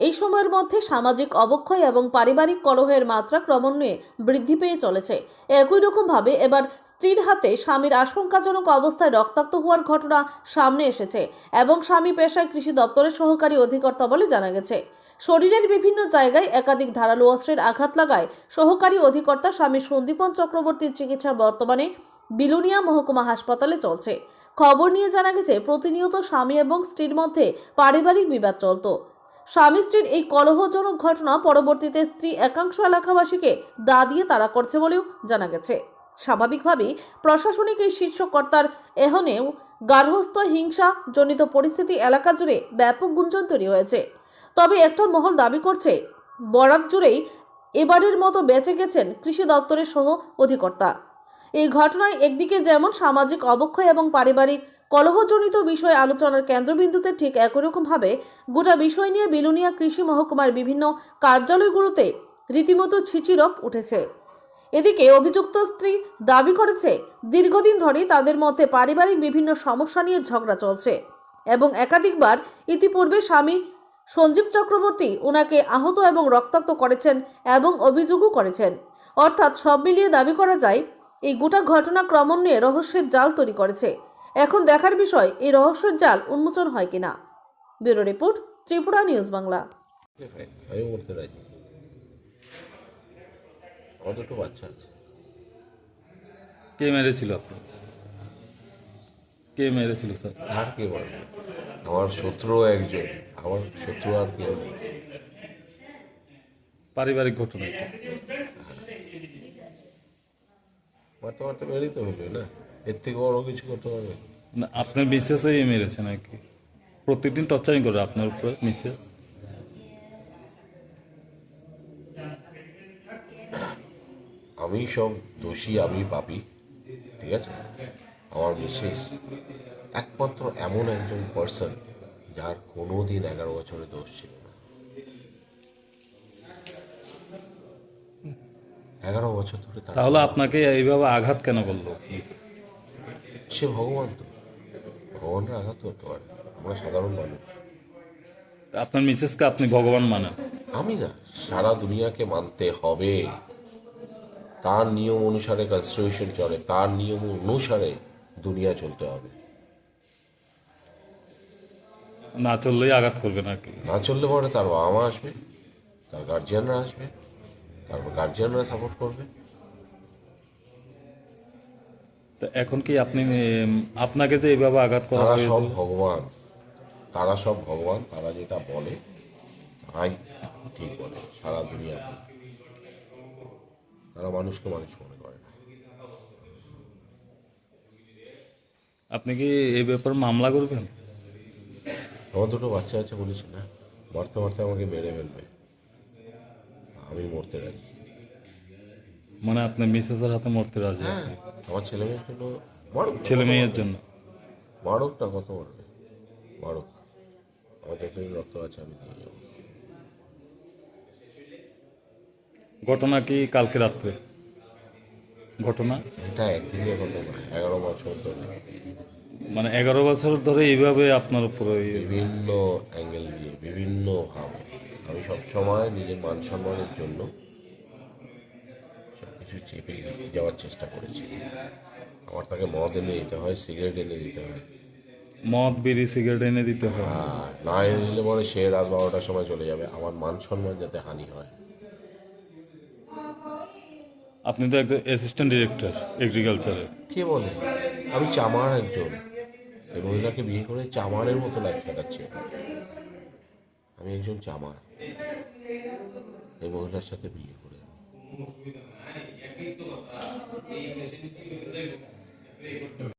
এই সময়ের মধ্যে সামাজিক অবক্ষয় এবং পারিবারিক কলহের মাত্রা ক্রমান্বয়ে বৃদ্ধি পেয়ে চলেছে। একই রকমভাবে এবার স্ত্রীর হাতে স্বামীর আশঙ্কাজনক অবস্থায় রক্তাক্ত হওয়ার ঘটনা সামনে এসেছে এবং স্বামী পেশায় কৃষি দপ্তরের সহকারী অধিকর্তা বলে জানা গেছে। শরীরের বিভিন্ন জায়গায় একাধিক ধারালো অস্ত্রের আঘাত লাগায় সহকারী অধিকর্তা স্বামী সন্দীপন চক্রবর্তীর চিকিৎসা বর্তমানে বিলুনিয়া মহকুমা হাসপাতালে চলছে। খবর নিয়ে জানা গেছে, প্রতিনিয়ত স্বামী এবং স্ত্রীর মধ্যে পারিবারিক বিবাদ চলত। স্বামী স্ত্রীর এই কলহজনক ঘটনা পরবর্তীতে স্ত্রী একাংশ এলাকাবাসীকে দা দিয়ে তারা করছে বলেও জানা গেছে। স্বাভাবিকভাবেই প্রশাসনিক এই শীর্ষ কর্তার এহনেও গার্হস্থ হিংসা জনিত পরিস্থিতি এলাকা জুড়ে ব্যাপক গুঞ্জন তৈরি হয়েছে। তবে একটা মহল দাবি করছে বরাত জুড়েই এবারের মতো বেঁচে গেছেন কৃষি দপ্তরের সহ অধিকর্তা এই ঘটনায় একদিকে যেমন সামাজিক অবক্ষয় এবং পারিবারিক কলহজনিত বিষয় আলোচনার কেন্দ্রবিন্দুতে ঠিক একই রকমভাবে গোটা বিষয় নিয়ে বিলুনিয়া কৃষি মহকুমার বিভিন্ন কার্যালয়গুলোতে রীতিমতো ছিচিরপ উঠেছে। এদিকে অভিযুক্ত স্ত্রী দাবি করেছে, দীর্ঘদিন ধরেই তাদের মধ্যে পারিবারিক বিভিন্ন সমস্যা নিয়ে ঝগড়া চলছে এবং একাধিকবার ইতিপূর্বে স্বামী সঞ্জীব চক্রবর্তী ওনাকে আহত এবং রক্তাক্ত করেছেন এবং অভিযোগও করেছেন। অর্থাৎ সব মিলিয়ে দাবি করা যায়, এই গোটা ঘটনা ক্রমান্বয়ে রহস্যের জাল তৈরি করেছে। এখন দেখার বিষয় এই রহস্যের জাল উন্মোচন হয় কিনা? Bureau report Tripura news Bangla. দুটো বাচ্চা আছে। কে মেরেছিল কে মেরেছিল স্যার? আর কে বলবে? আমার শত্রু একজন আমার শত্রু আর কেউ নেই। পারিবারিক ঘটনা মারতে মারতে মেরেই তো হবে না? এর থেকে বড় কিছু করতে পারবে? না আপনার মিসেসই মেরেছে নাকি? প্রত্যেকদিন টর্চারিং করে আপনার উপর মিসেস আমি সব দোষী আমি পাপি ঠিক আছে? আমার মিসেস একমাত্র এমন একজন পার্সন যার কোনো দিন এগারো বছরে দোষ ছিল না। এগারো বছর ধরে তাহলে আপনাকে এইভাবে আঘাত কেন করল? সে ভগবান তো। ভগবানের আঘাত করতে পারে আমরা সাধারণ মানুষ। আপনার মিসেসকে আপনি ভগবান মানেন? আমি না সারা দুনিয়াকে মানতে হবে। তার নিয়ম অনুসারে কনস্টিটিউশন চলে তার নিয়ম অনুসারে দুনিয়া চলতে হবে। না চললেই আঘাত করবে নাকি? না চললে পরে তার বাবা মা আসবে তার গার্জিয়ানরা আসবে তারপর গার্জিয়ানরা সাপোর্ট করবে। তো এখন কি আপনি আপনাকে যে এইভাবে আঘাত করা তারা সব হয়েছে ভগবান। তারা সব ভগবান তারা যেটা বলে তারাই ঠিক বলে সারা দুনিয়া তারা মানুষকে মানুষ মনে করে না। আপনি কি এই ব্যাপারে মামলা করবেন? আমার দুটো বাচ্চা আছে বলেছি না? মারতে মারতে আমাকে মেরে ফেলবে। আমি মরতে রাজি। মানে আপনার মিসেসের হাতে মরতে রাজি হ্যাঁ। আমার ছেলে মেয়ের জন্য মারুক ছেলে মেয়ের জন্য। মারুক না কত মারবে মারুক আমার যতদিন রক্ত আছে আমি দিয়ে যাব ঘটনা কি কালকে রাত্রে? ঘটনা? এটা একদিনের এগারো বছর ধরে। মানে এগারো বছর ধরে এইভাবে আপনার উপরে বিভিন্ন অ্যাঙ্গেল দিয়ে বিভিন্ন ভাবে। আমি সবসময় নিজের মান সম্মানের জন্য চেপে যাওয়ার চেষ্টা করেছি। আমার তাকে মদ এনে দিতে হয় সিগারেট এনে দিতে হয়। মদ বিড়ি সিগারেট এনে দিতে হয়। আর না এনে দিলে পরে সে রাত বারোটার সময় চলে যাবে। আমার মান সম্মান যাতে হানি হয়। আপনি তো একজন অ্যাসিস্ট্যান্ট ডিরেক্টর এগ্রিকালচারে কে বলে? আমি চামার একজন। এই মহিলাকে বিয়ে করে চামারের মতো লাইফ কাটাচ্ছি। আমি একজন চামার। এই মহিলার সাথে বিয়ে করে। Gracias.